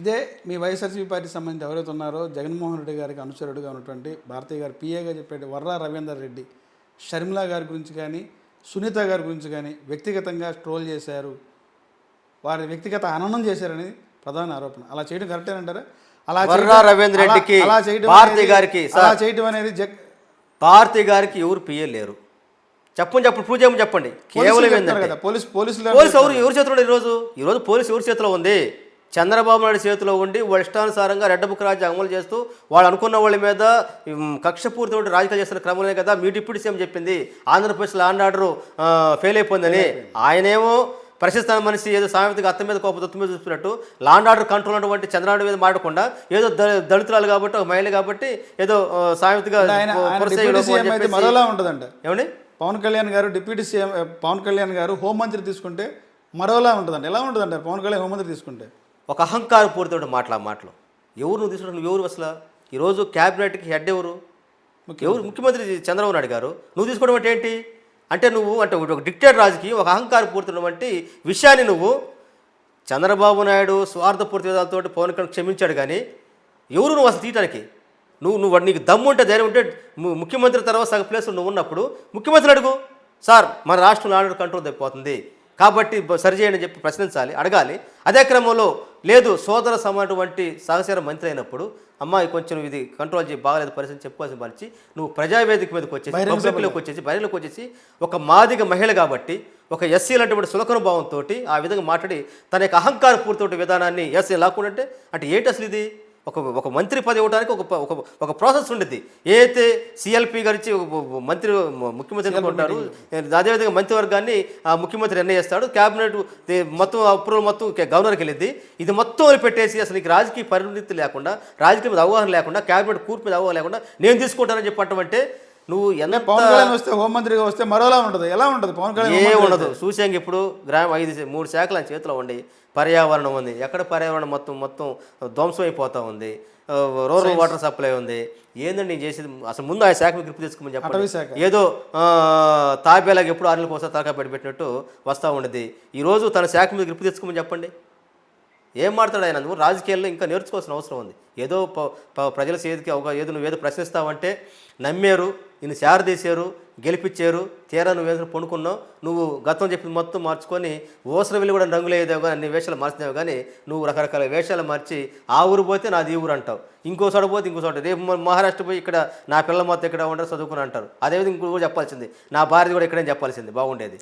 ఇదే మీ వైఎస్ఆర్సీపీ పార్టీకి సంబంధించి ఎవరైతే ఉన్నారో జగన్మోహన్ రెడ్డి గారికి అనుచరుడుగా ఉన్నటువంటి భారతీయ గారు పిఏగా చెప్పే వర్రా రవీందర్ రెడ్డి షర్మిల గారి గురించి కానీ సునీత గారి గురించి కానీ వ్యక్తిగతంగా ట్రోల్ చేశారు. వారి వ్యక్తిగత హననం చేశారని ప్రధాన ఆరోపణ. అలా చేయడం కరెక్టేనంటారా అలా రవీంద్ర రెడ్డికి, అలా చేయడం భారతి గారికి, అలా. చేయడం అనేది జగ్ భారతి గారికి ఎవరు పియ్య లేరు. చెప్పండి చెప్పండి ప్రూవ్ చేయమని చెప్పండి. కేవలం పోలీస్ పోలీసులు పోలీసు ఎవరు ఎవరి చేతిలో ఈరోజు? ఈరోజు పోలీసు ఎవరి చేతిలో ఉంది? చంద్రబాబు నాయుడు చేతిలో ఉండి వాళ్ళ ఇష్టానుసారంగా రెడ్డ బుక్ రాజ్యం అమలు చేస్తూ వాళ్ళు అనుకున్న వాళ్ళ మీద ఉమ్, కక్షపూరిత రాజకీయాలు చేస్తున్న క్రమంలో కదా మీ డిప్యూటీ సీఎం చెప్పింది. ఆంధ్రప్రదేశ్ ల్యాండ్ ఆర్డర్ ఫెయిల్ అయిపోయిందని. ఆయనేమో ప్రశస్త మనిషి ఏదో సామెతగా అత్త మీద కోపం తొత్తు మీద చూస్తున్నట్టు లాండ్ ఆర్డర్ కంట్రోల్ అటువంటి చంద్రబాబు మీద మాడకుండా ఏదో దళితురాలు కాబట్టి ఒక మహిళ కాబట్టి ఏదో సామెతగా మరోలా ఉంటుందంట. ఏమండి? పవన్ కళ్యాణ్ గారు డిప్యూటీ సీఎం పవన్ కళ్యాణ్ గారు హోంమంత్రి తీసుకుంటే మరోలా ఉంటుందంట. ఎలా ఉంటుందంటారు పవన్ కళ్యాణ్ హోంమంత్రి తీసుకుంటే? ఒక అహంకార పూరిత మాటలు ఆ మాటలు. ఎవరు నువ్వు తీసుకుంటావు? నువ్వు ఎవరు అసలు? ఈరోజు క్యాబినెట్కి హెడ్ ఎవరు? ఎవరు? ముఖ్యమంత్రి చంద్రబాబు నాయుడు గారు. నువ్వు తీసుకోవడం అంటే ఏంటి? అంటే నువ్వు అంటే ఒక డిక్టేటర్ రాజుకి ఒక అహంకార పూరితటువంటి విషయాన్ని నువ్వు చంద్రబాబు నాయుడు స్వార్థపూర్తి విధాలతో పవన్ కళ్యాణ్ క్షమించాడు కానీ ఎవరు నువ్వు అసలు తీయటానికి? నువ్వు నువ్వు నీకు దమ్ము ఉంటే ధైర్యం ఉంటే ముఖ్యమంత్రి తర్వాత సగ ప్లేస్లో నువ్వు ఉన్నప్పుడు ముఖ్యమంత్రిని అడుగు. సార్ మన రాష్ట్రంలో ఆర్డర్ కంట్రోల్ తప్పిపోతుంది కాబట్టి సరిచేయండి అని చెప్పి ప్రశ్నించాలి అడగాలి. అదే క్రమంలో లేదు సోదర సమానటువంటి సహచర మంత్రి అయినప్పుడు అమ్మాయి కొంచెం ఇది కంట్రోల్ చేయి బాగాలేదు పరిస్థితి చెప్పుకోవాల్సిన పరిచి నువ్వు ప్రజావేదిక మీదకి వచ్చేసి పబ్లిక్లోకి వచ్చేసి బహిరంగలోకి వచ్చేసి ఒక మాదిగ మహిళ కాబట్టి ఒక ఎస్సీ లాంటి సులకన భావంతో ఆ విధంగా మాట్లాడి తన యొక్క అహంకార పూర్తి విధానాన్ని ఎస్సీ లాక్కుంటే అంటే ఏంటి అసలు ఇది? ఒక ఒక మంత్రి పదవి ఇవ్వడానికి ఒక ఒక ఒక ప్రాసెస్ ఉండేది ఏదైతే సిఎల్పి గారిచి ఒక మంత్రి ముఖ్యమంత్రి అనుకుంటారు అదేవిధంగా మంత్రివర్గాన్ని ఆ ముఖ్యమంత్రి నిర్ణయిస్తాడు. క్యాబినెట్ ది- మొత్తం అప్రూవల్ మొత్తం గవర్నర్కి వెళ్ళింది ఇది మొత్తం వదిలిపెట్టేసి అసలు నీకు రాజకీయ పరిణితి లేకుండా రాజకీయ మీద అవగాహన లేకుండా క్యాబినెట్ కూర్పు మీద అవగాహన లేకుండా నేను తీసుకుంటానని చెప్పటం అంటే నువ్వు ఎంత పవన్ కళ్యాణ్ వస్తే హోంమంత్రిగా వస్తే మరోలా ఉంటుంది. ఎలా ఉంటుంది పవన్ కళ్యాణ్ ఏ ఉండదు. చూసాక ఇప్పుడు గ్రామ ఐదు మూడు శాఖలు ఆయన చేతిలో ఉండి పర్యావరణం ఉంది. ఎక్కడ పర్యావరణం మొత్తం మొత్తం ధ్వంసం అయిపోతూ ఉంది రూరల్ వాటర్ సప్లై ఉంది. ఏందండి నేను చేసేది? అసలు ముందు ఆ శాఖ గ్రిప్ తీసుకోమని. చెప్పండి. ఏదో ఆ, తాబేలాగా ఎప్పుడు ఆరు నెలలకు వస్తా తలకా పెట్టి పెట్టినట్టు వస్తూ ఉండేది ఈరోజు తన శాఖ మీద గ్రిప్ తెచ్చుకోమని చెప్పండి. ఏం మాడతాడు ఆయన? నువ్వు రాజకీయాల్లో ఇంకా నేర్చుకోవాల్సిన అవసరం ఉంది. ఏదో ప- ప్రజల చేతికి అవగా ఏదో నువ్వు ఏదో ప్రశ్నిస్తావంటే నమ్మారు నిన్ను శారదీశారు గెలిపించారు తీరా నువ్వు ఏదో పండుకున్నావు నువ్వు గతం చెప్పింది మొత్తం మార్చుకొని ఓసర వెళ్ళి కూడా రంగులేదేవు కానీ అన్ని వేషాలు మార్చినావు కానీ నువ్వు రకరకాల వేషాలు మార్చి ఆ ఊరు పోతే నాది ఈ ఊరు అంటావు. ఇంకో చోట పోతే ఇంకో చోట. రేపు మహారాష్ట్ర పోయి ఇక్కడ నా పిల్లల మొత్తం ఇక్కడ ఉండరు చదువుకుని అంటారు. అదేవిధంగా ఇంకో చెప్పాల్సింది. నా భార్య కూడా ఇక్కడే చెప్పాల్సింది. బాగుండేది.